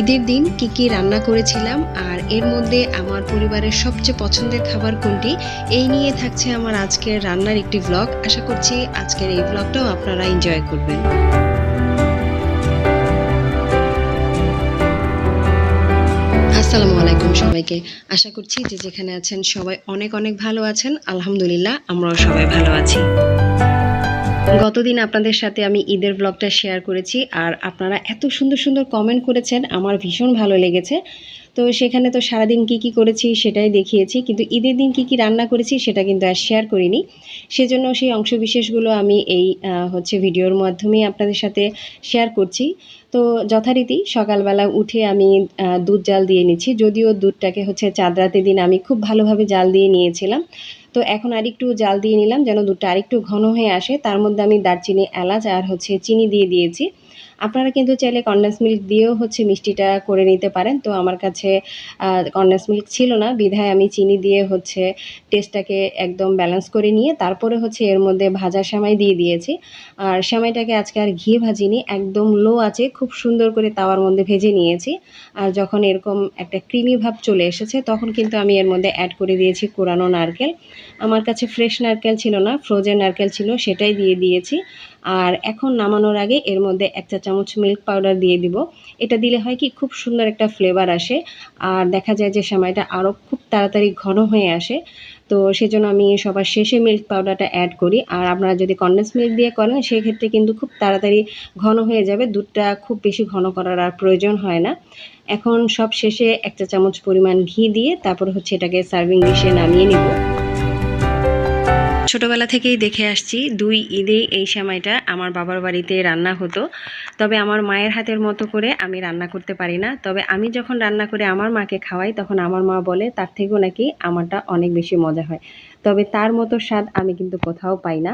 ঈদের দিন কি কি রান্না করেছিলাম আর এর মধ্যে আমার পরিবারের সবচেয়ে পছন্দের খাবার কোনটি, এই নিয়ে থাকছে আমার আজকের রান্নার একটি ব্লগ আশা করছি আজকের এই ব্লগটাও আপনারা এনজয় করবেন। আসসালামু আলাইকুম সবাইকে। আশা করছি যে যেখানে আছেন সবাই অনেক অনেক ভালো আছেন। আলহামদুলিল্লাহ, আমরাও সবাই ভালো আছি। গতদিন আপনাদের সাথে আমি ঈদের ব্লগটা শেয়ার করেছি আর আপনারা এত সুন্দর সুন্দর কমেন্ট করেছেন, আমার ভীষণ ভালো লেগেছে। তো সেখানে তো সারাদিন কি কি করেছি সেটাই দেখিয়েছি, কিন্তু ঈদের দিন কি কি রান্না করেছি সেটা কিন্তু আর শেয়ার করিনি। সেজন্য সেই অংশবিশেষগুলো আমি এই হচ্ছে ভিডিওর মাধ্যমেই আপনাদের সাথে শেয়ার করছি। তো যথারীতি সকালবেলা উঠে আমি দুধ জাল দিয়ে নিচ্ছি, যদিও দুধটাকে হচ্ছে চাঁদ রাতের দিন আমি খুব ভালোভাবে জাল দিয়ে নিয়েছিলাম। তো এখন আর একটু জাল দিয়ে নিলাম যেন দুধটা আরেকটু ঘন হয়ে আসে। তার মধ্যে আমি দারচিনি এলাচ আর হচ্ছে চিনি দিয়ে দিয়েছি। আপনারা কিন্তু চাইলে কন্ডেন্স মিল্ক দিয়েও হচ্ছে মিষ্টিটা করে নিতে পারেন। তো আমার কাছে কন্ডেন্স মিল্ক ছিল না। বিধায় আমি চিনি দিয়ে হচ্ছে টেস্টটাকে একদম ব্যালেন্স করে নিয়ে তারপরে হচ্ছে এর মধ্যে ভাজা সেমাই দিয়ে দিয়েছি। আর সেমাইটাকে আজকে আর ঘি ভাজিনি, একদম লো আছে খুব সুন্দর করে তাওয়ার মধ্যে ভেজে নিয়েছি। আর যখন এরকম একটা ক্রিমি ভাব চলে এসেছে, তখন কিন্তু আমি এর মধ্যে অ্যাড করে দিয়েছি কোরানো নারকেল। আমার কাছে ফ্রেশ নারকেল ছিল না ফ্রোজেন নারকেল ছিল, সেটাই দিয়ে দিয়েছি। আর এখন নামানোর আগে এর মধ্যে এক চা চামচ মিল্ক পাউডার দিয়ে দিব। এটা দিলে হয় কি খুব সুন্দর একটা ফ্লেভার আসে। আর দেখা যায় যে সময়টা আরও খুব তাড়াতাড়ি ঘন হয়ে আসে। তো সেজন্য আমি সবার শেষে মিল্ক পাউডারটা অ্যাড করি। আর আপনারা যদি কন্ডেন্স মিল্ক দিয়ে করেন, সেক্ষেত্রে কিন্তু খুব তাড়াতাড়ি ঘন হয়ে যাবে। দুধটা খুব বেশি ঘন করার আর প্রয়োজন হয় না। এখন সব শেষে এক চা চামচ পরিমাণ ঘি দিয়ে তারপর হচ্ছে এটাকে সার্ভিং ডিশে নামিয়ে নিব। ছোটবেলা থেকেই দেখে আসছি দুই ঈদে এই সময়টা আমার বাবার বাড়িতে রান্না হতো। তবে আমার মায়ের হাতের মতো করে আমি রান্না করতে পারি না। তবে আমি যখন রান্না করে আমার মাকে খাওয়াই, তখন আমার মা বলে, তার থেকেও নাকি আমারটা অনেক বেশি মজা হয়। তবে তার মতো স্বাদ আমি কিন্তু কোথাও পাই না।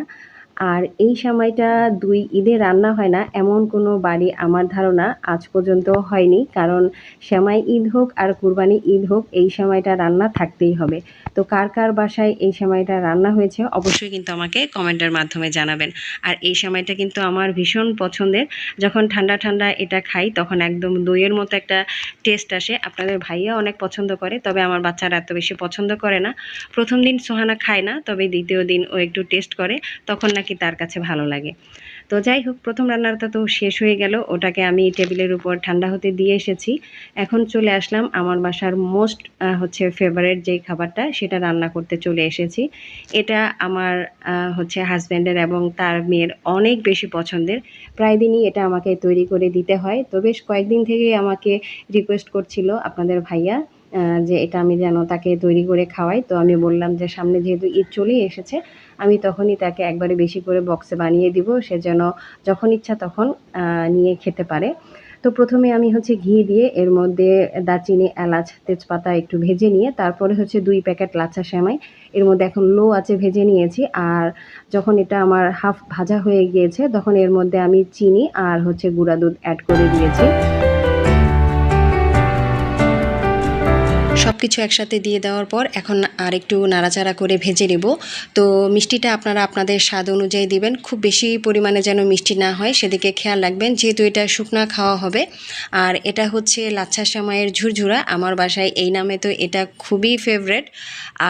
আর এই সময়টা দুই ঈদে রান্না হয় না, এমন কোনো বাড়ি আমার ধারণা আজ পর্যন্ত হয়নি। কারণ সেমাই ঈদ হোক আর কুরবানি ঈদ হোক, এই সময়টা রান্না থাকতেই হবে। তো কার কার বাসায় এই সময়টা রান্না হয়েছে অবশ্যই কিন্তু আমাকে কমেন্টের মাধ্যমে জানাবেন। আর এই সময়টা কিন্তু আমার ভীষণ পছন্দের। যখন ঠান্ডা ঠান্ডা এটা খাই, তখন একদম দইয়ের মতো একটা টেস্ট আসে। আপনাদের ভাইয়া অনেক পছন্দ করে, তবে আমার বাচ্চারা এত বেশি পছন্দ করে না। প্রথম দিন সোহানা খায় না, তবে দ্বিতীয় দিন ও একটু টেস্ট করে। তখন নাকি তার কাছে ভালো লাগে। তো যাই হোক, প্রথম রান্নাটা তো শেষ হয়ে গেল। ওটাকে আমি টেবিলের উপর ঠান্ডা হতে দিয়ে এসেছি। এখন চলে আসলাম আমার বাসার মোস্ট হচ্ছে ফেভারেট যেই খাবারটা, সেটা রান্না করতে চলে এসেছি। এটা আমার হচ্ছে হাজব্যান্ডের এবং তার মেয়ের অনেক বেশি পছন্দের। প্রায় দিনই এটা আমাকে তৈরি করে দিতে হয়। তো বেশ কয়েকদিন থেকেই আমাকে রিকোয়েস্ট করছিল আপনাদের ভাইয়া। যে এটা আমি যেন তাকে তৈরি করে খাওয়াই। তো আমি বললাম যে, সামনে যেহেতু ঈদ চলেই এসেছে, আমি তখনই তাকে একবারে বেশি করে বক্সে বানিয়ে দিব। সে যেন যখন ইচ্ছা তখন নিয়ে খেতে পারে। তো প্রথমে আমি হচ্ছে ঘি দিয়ে এর মধ্যে দারচিনি, এলাচ, তেজপাতা একটু ভেজে নিয়ে, তারপরে হচ্ছে দুই প্যাকেট লাচ্ছা সেমাই। এর মধ্যে এখন লো আছে ভেজে নিয়েছি। আর যখন এটা আমার হাফ ভাজা হয়ে গিয়েছে, তখন এর মধ্যে আমি চিনি আর হচ্ছে গুঁড়া দুধ অ্যাড করে দিয়েছি। সব কিছু একসাথে দিয়ে দেওয়ার পর এখন আর একটু নাড়াচাড়া করে ভেজে নেব। তো মিষ্টিটা আপনারা আপনাদের স্বাদ অনুযায়ী দিবেন। খুব বেশি পরিমাণে যেন মিষ্টি না হয়, সেদিকে খেয়াল রাখবেন। যেহেতু এটা শুকনা খাওয়া হবে, আর এটা হচ্ছে লাচ্ছা সেমাইয়ের ঝুরঝুরা। আমার বাসায় এই নামে তো এটা খুবই ফেভারেট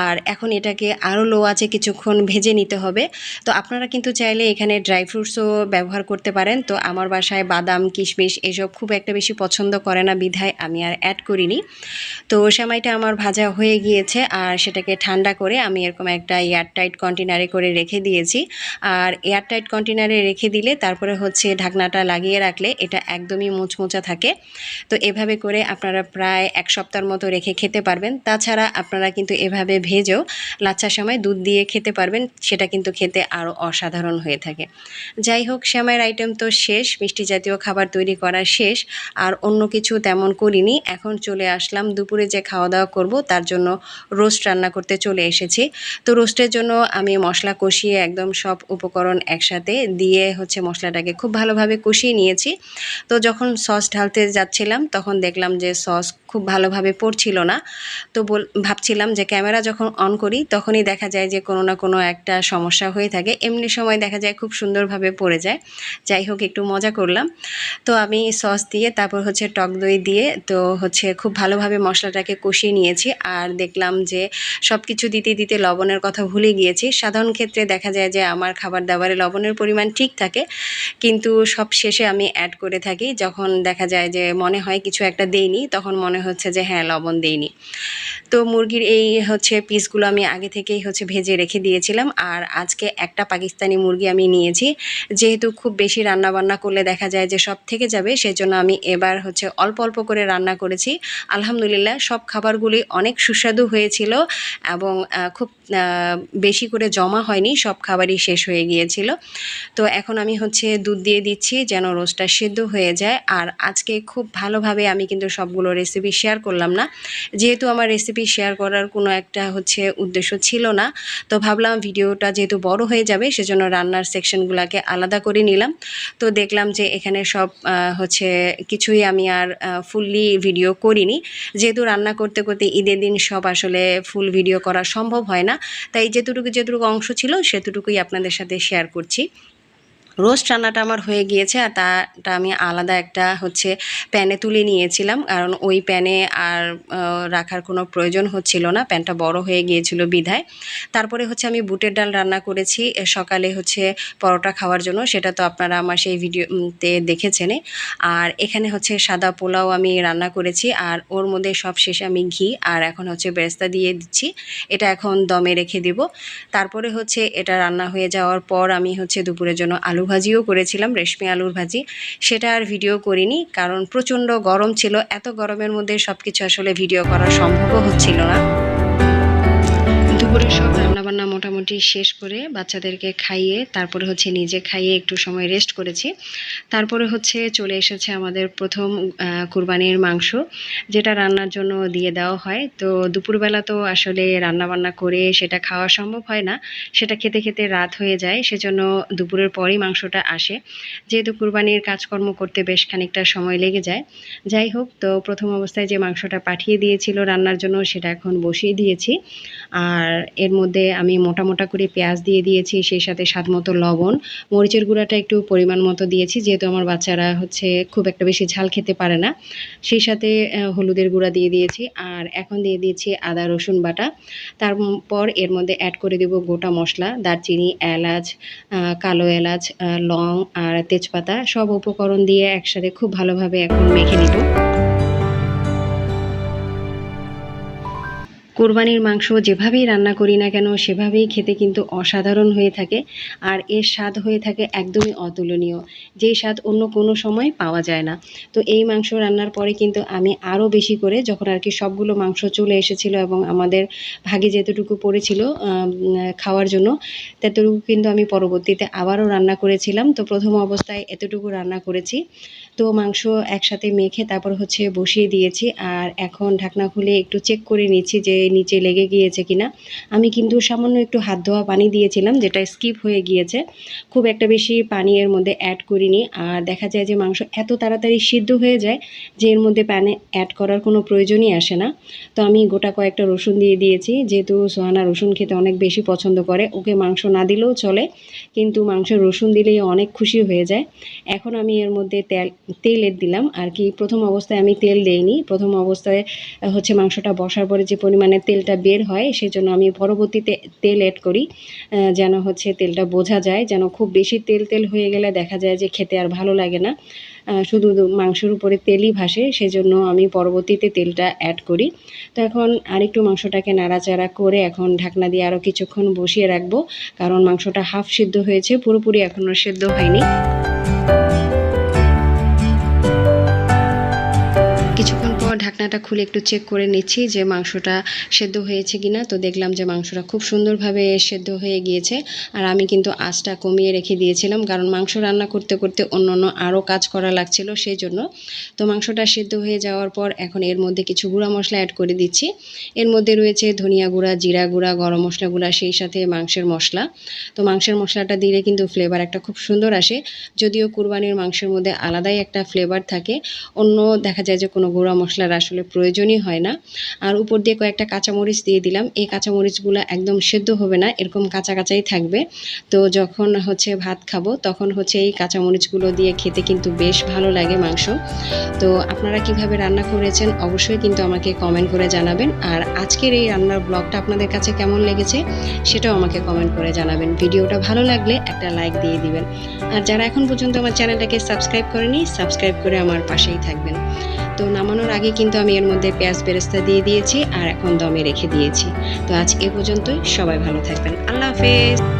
আর এখন এটাকে আরও লো আছে কিছুক্ষণ ভেজে নিতে হবে। তো আপনারা কিন্তু চাইলে এখানে ড্রাই ফ্রুটসও ব্যবহার করতে পারেন। তো আমার বাসায় বাদাম, কিশমিশ এসব খুব একটা বেশি পছন্দ করে না বিধায় আমি আর অ্যাড করিনি। তো সেমাইটা আমার ভাজা হয়ে গিয়েছে আর সেটাকে ঠান্ডা করে আমি এরকম একটা এয়ারটাইট কন্টেনারে করে রেখে দিয়েছি। আর এয়ারটাইট কন্টেনারে রেখে দিলে তারপরে হচ্ছে ঢাকনাটা লাগিয়ে রাখলে এটা একদমই মুচমুচা থাকে। তো এভাবে করে আপনারা প্রায় এক সপ্তাহের মতো রেখে খেতে পারবেন। তাছাড়া আপনারা কিন্তু এভাবে ভেজেও লাচ্ছার সময় দুধ দিয়ে খেতে পারবেন, সেটা কিন্তু খেতে আরও অসাধারণ হয়ে থাকে। যাই হোক শ্যামাইয়ের আইটেম তো শেষ, মিষ্টি জাতীয় খাবার তৈরি করা শেষ। আর অন্য কিছু তেমন করিনি। এখন চলে আসলাম দুপুরে যে খাওয়া দাওয়া করব, তার জন্য রোস্ট রান্না করতে চলে এসেছি। তো রোস্টের জন্য আমি মশলা কষিয়ে একদম সব উপকরণ একসাথে দিয়ে হচ্ছে মশলাটাকে খুব ভালোভাবে কষিয়ে নিয়েছি। তো যখন সস ঢালতে যাচ্ছিলাম, তখন দেখলাম যে সস খুব ভালোভাবে পড়ছিল না। তো বল, ভাবছিলাম যে ক্যামেরা যখন অন করি তখনই দেখা যায় যে কোনো না কোনো একটা সমস্যা হয়ে থাকে। এমনি সময় দেখা যায় খুব সুন্দরভাবে পড়ে যায়। যাই হোক, একটু মজা করলাম। তো আমি সস দিয়ে, তারপর হচ্ছে টক দই দিয়ে, তো হচ্ছে খুব ভালোভাবে মশলাটাকে কষিয়ে নিয়েছি। আর দেখলাম যে সব কিছু দিতে দিতে লবণের কথা ভুলে গিয়েছি। সাধারণ ক্ষেত্রে দেখা যায় যে আমার খাবার দাবারে লবণের পরিমাণ ঠিক থাকে। কিন্তু সব শেষে আমি অ্যাড করে থাকি। যখন দেখা যায় যে মনে হয় কিছু একটা দেইনি, তখন মনে হচ্ছে যে হ্যাঁ লবণ দেইনি। তো মুরগির এই হচ্ছে পিসগুলো আমি আগে থেকেই হচ্ছে ভেজে রেখে দিয়েছিলাম। আর আজকে একটা পাকিস্তানি মুরগি আমি নিয়েছি। যেহেতু খুব বেশি রান্না বান্না করলে দেখা যায় যে, সব থেকে যাবে, সেজন্য আমি এবার হচ্ছে অল্প অল্প করে রান্না করেছি। আলহামদুলিল্লাহ, সব খাবারগুলি অনেক সুস্বাদু হয়েছিল এবং খুব বেশি করে জমা হয়নি, সব খাবারই শেষ হয়ে গিয়েছিল। তো এখন আমি হচ্ছে দুধ দিয়ে দিচ্ছি যেন রোস্টটা সেদ্ধ হয়ে যায়। আর আজকে খুব ভালোভাবে আমি কিন্তু সবগুলো রেসিপি শেয়ার করলাম না। যেহেতু আমার রেসিপি শেয়ার করার কোনো একটা হচ্ছে উদ্দেশ্য ছিল না, তো ভাবলাম ভিডিওটা যেহেতু বড় হয়ে যাবে, সেজন্য রান্নার সেকশনগুলোকে আলাদা করে নিলাম। তো দেখলাম যে এখানে সব হচ্ছে কিছুই আমি আর ফুললি ভিডিও করিনি। যেহেতু রান্না করতে করতে ঈদের দিন সব আসলে ফুল ভিডিও করা সম্ভব হয় না, তাই যেটুকু যেটুকু অংশ ছিল সেটুকুই আপনাদের সাথে শেয়ার করছি। রোস্ট রান্নাটা আমার হয়ে গিয়েছে আর তাটা আমি আলাদা একটা হচ্ছে প্যানে তুলে নিয়েছিলাম। কারণ ওই প্যানে আর রাখার কোনো প্রয়োজন হচ্ছিল না। প্যানটা বড় হয়ে গিয়েছিল বিধায়। তারপরে হচ্ছে আমি বুটের ডাল রান্না করেছি সকালে হচ্ছে পরোটা খাওয়ার জন্য। সেটা তো আপনারা আমার সেই ভিডিওতে দেখেছেনই। আর এখানে হচ্ছে সাদা পোলাও আমি রান্না করেছি। আর ওর মধ্যে সব শেষে আমি ঘি আর এখন হচ্ছে বেরেস্তা দিয়ে দিচ্ছি। এটা এখন দমে রেখে দিব। তারপরে হচ্ছে এটা রান্না হয়ে যাওয়ার পর আমি হচ্ছে দুপুরের জন্য আলু ভাজিও করেছিলাম, রেশমি আলুর ভাজি সেটা আর ভিডিও করিনি, কারণ প্রচণ্ড গরম ছিল। এত গরমের মধ্যে সব কিছু আসলে ভিডিও করা সম্ভবও হচ্ছিল না। দুপুরে সব রান্নাবান্না মোটামুটি শেষ করে বাচ্চাদেরকে খাইয়ে, তারপরে হচ্ছে নিজে খাইয়ে একটু সময় রেস্ট করেছি। তারপরে হচ্ছে চলে এসেছে আমাদের প্রথম কুরবানির মাংস, যেটা রান্নার জন্য দিয়ে দেওয়া হয়। তো দুপুরবেলা তো আসলে রান্নাবান্না করে সেটা খাওয়া সম্ভব হয় না। সেটা খেতে খেতে রাত হয়ে যায়, সেজন্য দুপুরের পরই মাংসটা আসে। যেহেতু কুরবানির কাজকর্ম করতে বেশ খানিকটা সময় লেগে যায়। যাই হোক, তো প্রথম অবস্থায় যে মাংসটা পাঠিয়ে দিয়েছিল রান্নার জন্য, সেটা এখন বসিয়ে দিয়েছি। আর এর মধ্যে আমি মোটা মোটা করে পেঁয়াজ দিয়ে দিয়েছি, সেই সাথে স্বাদ মতো লবণ। মরিচের গুঁড়াটা একটু পরিমাণ মতো দিয়েছি, যেহেতু আমার বাচ্চারা হচ্ছে খুব একটা বেশি ঝাল খেতে পারে না। সেই সাথে হলুদের গুঁড়া দিয়ে দিয়েছি, আর এখন দিয়ে দিয়েছি আদা, রসুন বাটা। তারপর এর মধ্যে অ্যাড করে দেব গোটা মশলা, দারচিনি, এলাচ কালো এলাচ লং, আর তেজপাতা। সব উপকরণ দিয়ে একসাথে খুব ভালোভাবে এখন মেখে নিব। কোরবানির মাংস যেভাবেই রান্না করি না কেন, সেভাবেই খেতে কিন্তু অসাধারণ হয়ে থাকে আর এর স্বাদ হয়ে থাকে একদমই অতুলনীয়। যেই স্বাদ অন্য কোনো সময় পাওয়া যায় না। তো এই মাংস রান্নার পরে কিন্তু আমি আরও বেশি করে যখন আর কি সবগুলো মাংস চলে এসেছিল এবং আমাদের ভাগে যেতটুকু পড়েছিল খাওয়ার জন্য, ততটুকু কিন্তু আমি পরবর্তীতে আবারও রান্না করেছিলাম। তো প্রথম অবস্থায় এতটুকু রান্না করেছি। তো মাংস একসাথে মেখে তারপর হচ্ছে বসিয়ে দিয়েছি আর এখন ঢাকনা খুলে একটু চেক করে নিচ্ছি যে নিচে লেগে গিয়েছে কিনা। আমি কিন্তু সামান্য একটু হাত ধোয়া পানি দিয়েছিলাম, যেটা স্কিপ হয়ে গিয়েছে। খুব একটা বেশি পানি এর মধ্যে অ্যাড করিনি। আর দেখা যায় যে মাংস এত তাড়াতাড়ি সিদ্ধ হয়ে যায় যে এর মধ্যে প্যানে অ্যাড করার কোনো প্রয়োজনই আসে না। তো আমি গোটা কয়েকটা রসুন দিয়ে দিয়েছি। যেহেতু সোহানা রসুন খেতে অনেক বেশি পছন্দ করে, ওকে মাংস না দিলেও চলে। কিন্তু মাংসে রসুন দিলেই অনেক খুশি হয়ে যায়। এখন আমি এর মধ্যে তেল তেল দিলাম। আর কি, প্রথম অবস্থায় আমি তেল দেইনি। প্রথম অবস্থায় হচ্ছে মাংসটা বসার পরে যে পরিমাণে তেলটা বের হয়, সেজন্য আমি পরবর্তীতে তেল অ্যাড করি যেন হচ্ছে তেলটা বোঝা যায়, যেন খুব বেশি তেল তেল হয়ে গেলে দেখা যায় যে খেতে আর ভালো লাগে না। শুধু মাংসের উপরে তেলই ভাসে, সেজন্য আমি পরবর্তীতে তেলটা অ্যাড করি। তো এখন আরেকটু মাংসটাকে নাড়াচাড়া করে এখন ঢাকনা দিয়ে আরও কিছুক্ষণ বসিয়ে রাখব, কারণ মাংসটা হাফ সিদ্ধ হয়েছে, পুরোপুরি এখনও সেদ্ধ হয়নি। ঢাকনাটা খুলে একটু চেক করে নিচ্ছি যে মাংসটা সেদ্ধ হয়েছে কিনা। তো দেখলাম যে মাংসটা খুব সুন্দরভাবে সেদ্ধ হয়ে গিয়েছে। আর আমি কিন্তু আঁচটা কমিয়ে রেখে দিয়েছিলাম, কারণ মাংস রান্না করতে করতে অন্য অন্য আরও কাজ করা লাগছিল সেই জন্য তো মাংসটা সেদ্ধ হয়ে যাওয়ার পর এখন এর মধ্যে কিছু গুঁড়া মশলা অ্যাড করে দিচ্ছি। এর মধ্যে রয়েছে ধনিয়া গুঁড়া, জিরা গুঁড়া, গরম মশলা গুঁড়া, সেই সাথে মাংসের মশলা। তো মাংসের মশলাটা দিলে কিন্তু ফ্লেভার একটা খুব সুন্দর আসে। যদিও কুরবানির মাংসের মধ্যে আলাদাই একটা ফ্লেভার থাকে। অন্য দেখা যায় যে কোনো গুঁড়া মশলার আসলে প্রয়োজনই হয় না। আর উপর দিয়ে কয়েকটা কাঁচামরিচ দিয়ে দিলাম। এই কাঁচামরিচগুলো একদম সেদ্ধ হবে না, এরকম কাঁচা কাঁচাই থাকবে। তো যখন হচ্ছে ভাত খাব, তখন হচ্ছে এই কাঁচামরিচগুলো দিয়ে খেতে কিন্তু বেশ ভালো লাগে মাংস। তো আপনারা কীভাবে রান্না করেছেন অবশ্যই কিন্তু আমাকে কমেন্ট করে জানাবেন। আর আজকের এই রান্নার ব্লগটা আপনাদের কাছে কেমন লেগেছে সেটাও আমাকে কমেন্ট করে জানাবেন। ভিডিওটা ভালো লাগলে একটা লাইক দিয়ে দিবেন। আর যারা এখন পর্যন্ত আমার চ্যানেলটাকে সাবস্ক্রাইব করেনি সাবস্ক্রাইব করে আমার পাশেই থাকবেন। তো নামানোর আগে কিন্তু আমি এর মধ্যে পেঁয়াজ বেরেস্তা দিয়ে দিয়েছি আর এখন দমে রেখে দিয়েছি। তো আজকে পর্যন্তই, সবাই ভালো থাকবেন। আল্লাহ হাফেজ।